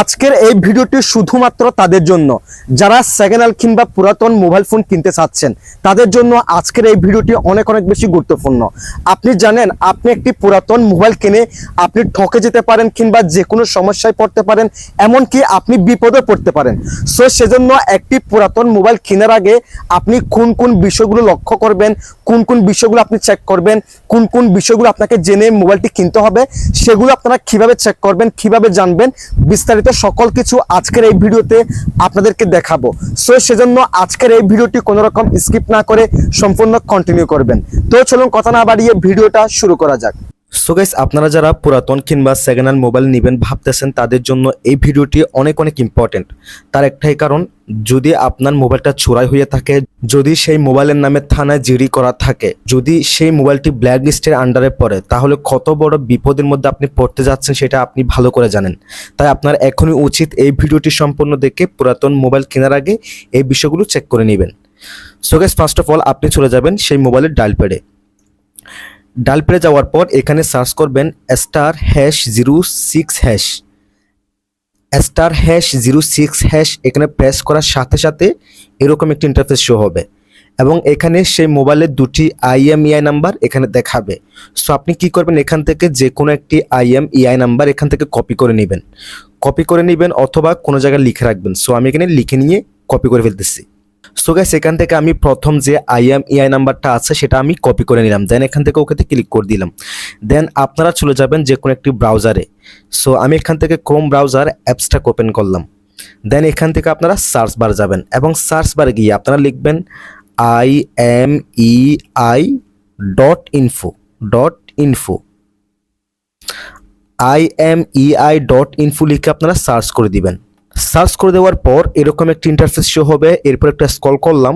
আজকের এই ভিডিওটি শুধুমাত্র তাদের জন্য। যারা সেকেন্ড হ্যান্ড কিংবা পুরাতন মোবাইল ফোন কিনতে চাচ্ছেন, তাদের জন্য আজকের এই ভিডিওটি অনেক অনেক বেশি গুরুত্বপূর্ণ। আপনি জানেন, আপনি একটি পুরাতন মোবাইল কিনে আপনি ঠকে যেতে পারেন কিংবা যে কোনো সমস্যায় পড়তে পারেন, এমনকি আপনি বিপদে পড়তে পারেন। সো সেজন্য একটি পুরাতন মোবাইল কেনার আগে আপনি কোন কোন বিষয়গুলো লক্ষ্য করবেন, কোন কোন বিষয়গুলো আপনি চেক করবেন, কোন কোন বিষয়গুলো আপনাকে জেনে মোবাইলটি কিনতে হবে, সেগুলো আপনারা কীভাবে চেক করবেন, কীভাবে জানবেন, বিস্তারিত সকল কিছু আজকের এই ভিডিওতে আপনাদেরকে দেখাবো। সো সেজন্য আজকের এই ভিডিওটি কোনো রকম স্কিপ না করে সম্পূর্ণ কন্টিনিউ করবেন। তো চলুন কথা না বাড়িয়ে ভিডিওটা শুরু করা যাক। সো গাইস আপনারা যারা পুরাতন কিংবা সেকেন্ড হ্যান্ড মোবাইল নেবেন ভাবতেছেন তাদের জন্য এই ভিডিওটি অনেক অনেক ইম্পর্টেন্ট তার একটাই কারণ, যদি আপনার মোবাইলটা চোরাই হয়ে থাকে, যদি সেই মোবাইলের নামে থানায় জিডি করা থাকে, যদি সেই মোবাইলটি ব্ল্যাক লিস্টের আন্ডারে পড়ে, তাহলে কত বড় বিপদের মধ্যে আপনি পড়তে যাচ্ছেন সেটা আপনি ভালো করে জানেন। তাই আপনার এখনই উচিত এই ভিডিওটি সম্পূর্ণ দেখে পুরাতন মোবাইল কেনার আগে এই বিষয়গুলো চেক করে নেবেন। So guys first of all আপনি চলে যাবেন সেই মোবাইলের ডায়াল প্যাডে ডাল পেড়ে যাওয়ার পর এখানে সার্চ করবেন star hash zero six hash. Star hash zero six hash এখানে প্রেস করার সাথে সাথে এরকম একটি ইন্টারফেস শো হবে। এবং এখানে সেই মোবাইলের দুটি আইএমইআই নাম্বার এখানে দেখাবে। সো আপনি কি করবেন? এখান থেকে যে কোনো একটি আইএমইআই নাম্বার এখান থেকে কপি করে নেবেন। কপি করে নেবেন অথবা কোনো জায়গায় লিখে রাখবেন। সো আমি এখানে লিখে নিয়ে কপি করে ফেলতেছি। সো গাইস এখান থেকে আমি প্রথম যে আইএমইআই নাম্বারটা আছে, সেটা আমি কপি করে নিলাম। দেন এখান থেকে ওকেতে ক্লিক করে দিলাম। দেন আপনারা চলে যাবেন যে কোনো একটি ব্রাউজারে সো আমি এখান থেকে ক্রোম ব্রাউজার অ্যাপসটা ওপেন করলাম। দেন এখান থেকে আপনারা সার্চ বার যাবেন এবং সার্চ বারে গিয়ে আপনারা লিখবেন I M E I dot info dot info I M E I dot info লিখে আপনারা সার্চ করে দিবেন। সার্চ করে দেওয়ার পর এরকম একটি ইন্টারফেস শো হবে। এরপর একটা স্কল করলাম।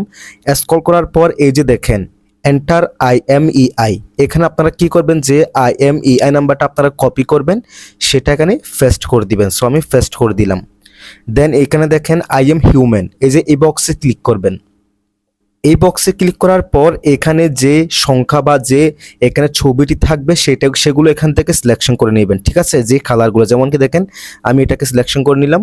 স্কল করার পর এই যে দেখেন enter I M E I এখানে আপনারা কি করবেন যে আই এম ই আই নাম্বারটা আপনারা কপি করবেন, সেটা এখানে ফেস্ট করে দিবেন। সো আমি ফেস্ট করে দিলাম। দেন এখানে দেখেন আই এম হিউম্যান এই যে এই বক্সে ক্লিক করবেন। এই বক্সে ক্লিক করার পর এখানে যে সংখ্যা বা যে এখানে ছবিটি থাকবে, সেটা সেগুলো এখান থেকে সিলেকশন করে নেবেন। ঠিক আছে? যে কালারগুলো যেমন কি দেখেন, আমি এটাকে সিলেকশন করে নিলাম।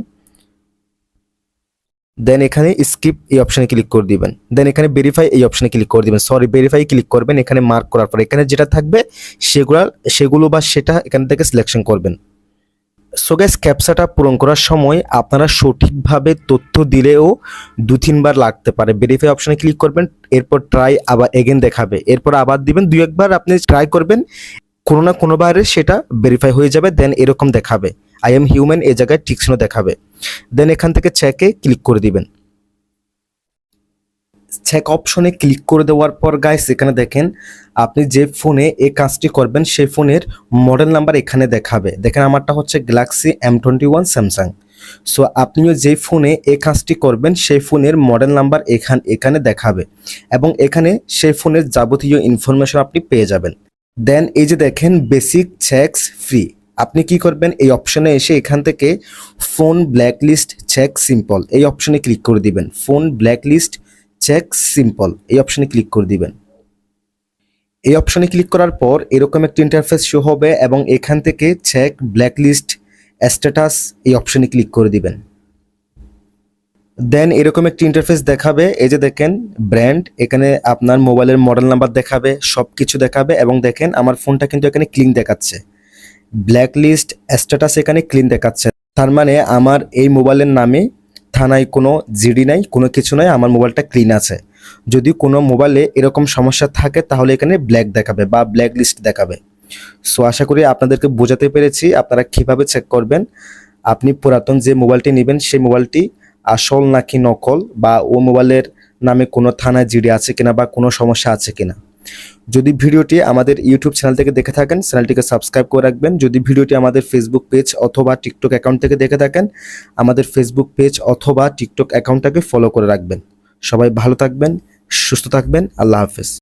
দেন এখানে স্কিপ এই অপশানে ক্লিক করে দিবেন। দেন এখানে ভেরিফাই এই অপশানে ক্লিক করে দিবেন। সরি ভেরিফাই ক্লিক করবেন, এখানে মার্ক করার পর। এখানে যেটা থাকবে, সেগুলো সেগুলো বা সেটা এখান থেকে সিলেকশন করবেন। সো গ্যাস ক্যাপসাটা পূরণ করার সময় আপনারা সঠিকভাবে তথ্য দিলেও দু, তিনবার লাগতে পারে। ভেরিফাই অপশানে ক্লিক করবেন, এরপর ট্রাই আবার এগেন দেখাবে। এরপর আবার দিবেন দুই একবার আপনি ট্রাই করবেন। কোনো না কোনোবারে সেটা ভেরিফাই হয়ে যাবে দেন এরকম দেখাবে। আই এম হিউম্যান এই জায়গায় টিকসিনও দেখাবে। দেন এখান থেকে চেকে ক্লিক করে দিবেন। চেক অপশনে ক্লিক করে দেওয়ার পর গাইস এখানে দেখেন আপনি যে ফোনে এই কাজটি করবেন, সেই ফোনের মডেল নাম্বার এখানে দেখাবে। দেখেন আমারটা হচ্ছে Galaxy M twenty one Samsung so আপনিও যে ফোনে এই কাজটি করবেন, সেই ফোনের মডেল নাম্বার এখান, এখানে দেখাবে। এবং এখানে সেই ফোনের যাবতীয় ইনফরমেশন আপনি পেয়ে যাবেন। দেন এই যে দেখেন বেসিক চেকস ফ্রি আপনি কি করবেন? এই অপশনে এসে এখান থেকে ফোন ব্ল্যাকলিস্ট চেক সিম্পল এই অপশনে ক্লিক করে দিবেন। ফোন ব্ল্যাকলিস্ট চেক সিম্পল এই অপশনে ক্লিক করে দিবেন। এই অপশনে ক্লিক করার পর এরকম একটা ইন্টারফেস শো হবে এবং এখান থেকে চেক ব্ল্যাকলিস্ট স্ট্যাটাস এই অপশনে ক্লিক করে দিবেন। দেন এরকম একটি ইন্টারফেস দেখাবে। এই যে দেখেন ব্র্যান্ড এখানে আপনার মোবাইলের মডেল নাম্বার দেখাবে সব কিছু দেখাবে এবং দেখেন আমার ফোনটা কিন্তু এখানে ক্লিন দেখাচ্ছে। ব্ল্যাক লিস্ট স্ট্যাটাস এখানে ক্লিন দেখাচ্ছে। তার মানে আমার এই মোবাইলের নামে থানায় কোনো জিডি নাই, কোনো কিছু নাই, আমার মোবাইলটা ক্লিন আছে। যদি কোনো মোবাইলে এরকম সমস্যা থাকে, তাহলে এখানে ব্ল্যাক দেখাবে বা ব্ল্যাক লিস্ট দেখাবে। সো আশা করি আপনাদেরকে বোঝাতে পেরেছি, আপনারা কীভাবে চেক করবেন। আপনি পুরাতন যে মোবাইলটি নেবেন, সেই মোবাইলটি আসল নাকি নকল বা ও মোবাইলের নামে কোনো থানায় জিডি আছে কিনা বা কোনো সমস্যা আছে কিনা। যদি ভিডিওটি আমাদের ইউটিউব চ্যানেল থেকে দেখে থাকেন চ্যানেলটিকে সাবস্ক্রাইব করে রাখবেন। যদি ভিডিওটি আমাদের ফেসবুক পেজ অথবা টিকটক অ্যাকাউন্ট থেকে দেখে থাকেন, আমাদের ফেসবুক পেজ অথবা টিকটক অ্যাকাউন্টটাকে ফলো করে রাখবেন। সবাই ভালো থাকবেন, সুস্থ থাকবেন, আল্লাহ হাফেজ।